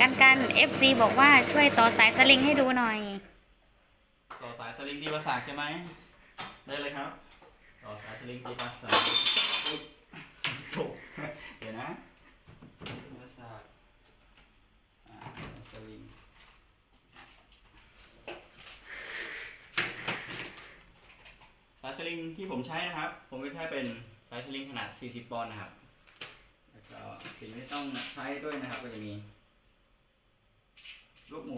กันกัน FC บอกว่าช่วยต่อสายสลิงให้ดูหน่อย ต่อสายสลิงที่ประสาทใช่ไหมได้เลยครับ ต่อสายสลิงที่ประสาทโถ่เดี๋ยวนะที่ประสาทอ่าสลิงสายสลิงที่ผมใช้นะครับ ผมก็ใช้เป็นสายสลิงขนาด 40 ปอนด์นะครับ แล้วก็สิ่งที่ต้องใช้ด้วยนะครับก็จะมี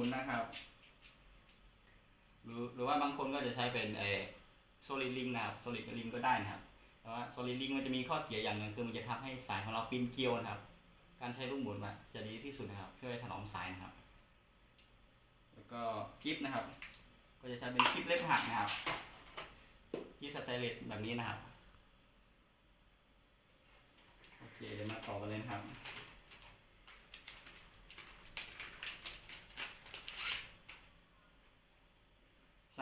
นนะครับ หรือหรือว่าบางคนก็จะใช้เป็นเอโซลิดลิงนะครับโซลิดลิงก็ได้นะครับแต่ว่าโซลิดลิงมันจะมีข้อเสียอย่างหนึ่งคือมันจะทำให้สายของเราปีนเกลียวนะครับ การใช้ลูกหมุนอะจะดีที่สุดนะครับเพื่อถนอมสายนะครับ แล้วก็กิฟนะครับ ก็จะใช้เป็นกิฟเล็บหักนะครับกิฟสแตนเลสแบบนี้นะครับโอเคเดี๋ยวมาต่อกันเลยนะครับ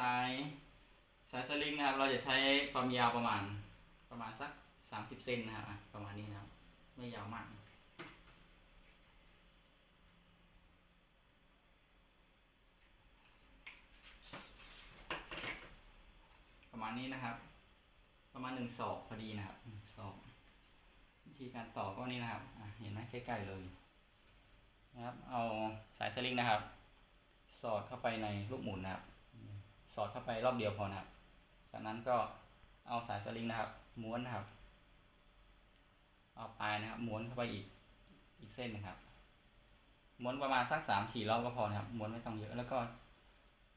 สายสายสลิงนะครับ เราจะใช้ความยาวประมาณประมาณสัก 30 เซนนะครับประมาณนี้นะครับ ไม่ยาวมากประมาณนี้นะครับ ประมาณหนึ่งศอกพอดีนะครับศอกวิธีการต่อก็นี่นะครับเห็นไหมใกล้ๆเลยนะครับ เอาสายสลิงนะครับ สอดเข้าไปในลูกหมุนนะครับ สอดเข้าไปรอบเดียวพอนะครับ จากนั้นก็เอาสายสลิงนะครับ ม้วนนะครับ เอาปลายนะครับ ม้วนเข้าไปอีกอีกเส้นนะครับ ม้วนประมาณสักสามสี่รอบก็พอนะครับ ม้วนไม่ต้องเยอะแล้วก็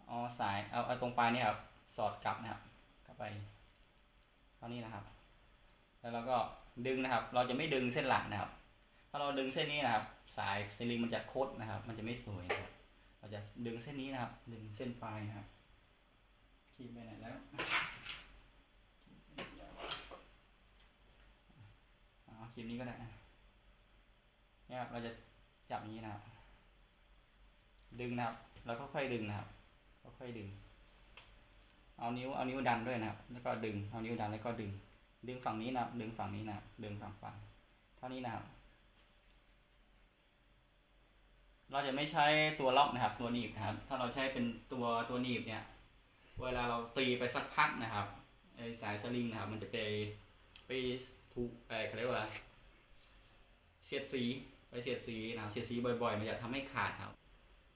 เอาสายเอาเอาตรงปลายเนี่ยครับสอดกลับนะครับเข้าไปเท่านี้นะครับ แล้วเราก็ดึงนะครับ เราจะไม่ดึงเส้นหลักนะครับ ถ้าเราดึงเส้นนี้นะครับ สายสลิงมันจะคดนะครับ มันจะไม่สวยนะครับ เราจะดึงเส้นนี้นะครับ ดึงเส้นปลายนะครับ คีบไปไหนแล้วอคลิปนี้ก็ได้นะเนี่ยครับเราจะจับอย่างนี้นะครับ ดึงนะครับ แล้วก็ค่อยดึงนะครับ ก็ค่อยดึง เอานิ้วเอานิ้วดันด้วยนะครับ แล้วก็ดึง เอานิ้วดันแล้วก็ดึง ดึงฝั่งนี้นะครับ ดึงฝั่งนี้นะครับดึงฝั่งฝั่งเท่านี้นะครับเราจะไม่ใช้ตัวล็อกนะครับ ตัวหนีบนะครับ ถ้าเราใช้เป็นตัวตัวหนีบเนี่ย เวลาเราตีไปสักพักนะครับไอสายสลิงนะครับ มันจะไปไปถูกไอเขาเรียกว่าเสียดสีไปเสียดสีนะครับเสียดสีบ่อยๆ มันจะทำให้ขาดครับ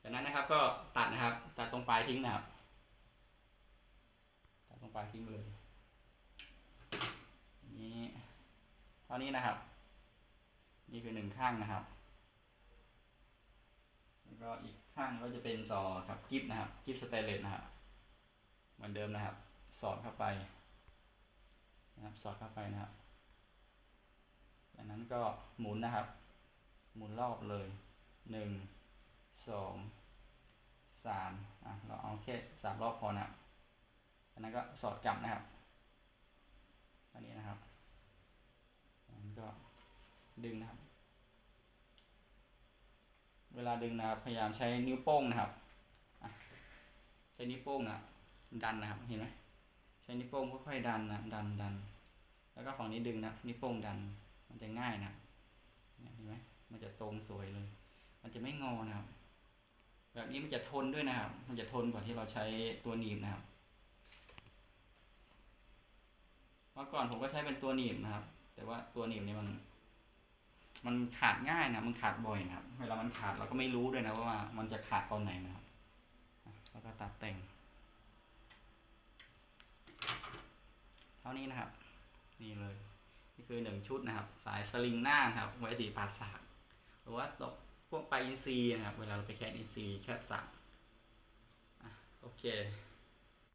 จากนั้นนะครับก็ตัดนะครับ ตัดตรงปลายทิ้งนะครับตัดตรงปลายทิ้งเลยนี่เท่านี้นะครับ นี่คือหนึ่งข้างนะครับแล้วก็อีกข้างก็จะเป็นต่อกับกิฟนะครับกิฟสเตเลสนะครับ เหมือนเดิมนะครับ สอดเข้าไปนะครับสอดเข้าไปนะครับจากนั้นก็หมุนนะครับ หมุนรอบเลยหนึ่งสองสามอะเราเอาแค่สามรอบพอนะจากนั้นก็สอดกลับนะครับอันนี้นะครับจากนั้นก็ดึงนะครับ เวลาดึงนะครับพยายามใช้นิ้วโป้งนะครับใช้นิ้วโป้งนะครับ ดันนะครับเห็นไหมใช้นิ้วโป้งค่อยๆดันนะดันดันแล้วก็ฝั่งนี้ดึงนะนิ้วโป้งดัน มันจะง่ายนะเห็นไหมมันจะตรงสวยเลย มันจะไม่งอนะครับ แบบนี้มันจะทนด้วยนะครับ มันจะทนกว่าที่เราใช้ตัวหนีบนะครับเมื่อก่อนผมก็ใช้เป็นตัวหนีบนะครับ แต่ว่าตัวหนีบเนี่ยมัน มันขาดง่ายนะมันขาดบ่อยนะครับ เวลามันขาดเราก็ไม่รู้ด้วยนะว่ามันจะขาดตอนไหนนะครับแล้วก็ตัดแต่ง เท่า นี้นะครับ นี่เลย นี่คือหนึ่งชุดนะครับ สายสลิงหน้านะครับ ไว้ตีปาสากหรือว่าตกพวกปลาอินทรีนะครับ เวลาเราไปแคสอินทรีแคสสักโอเค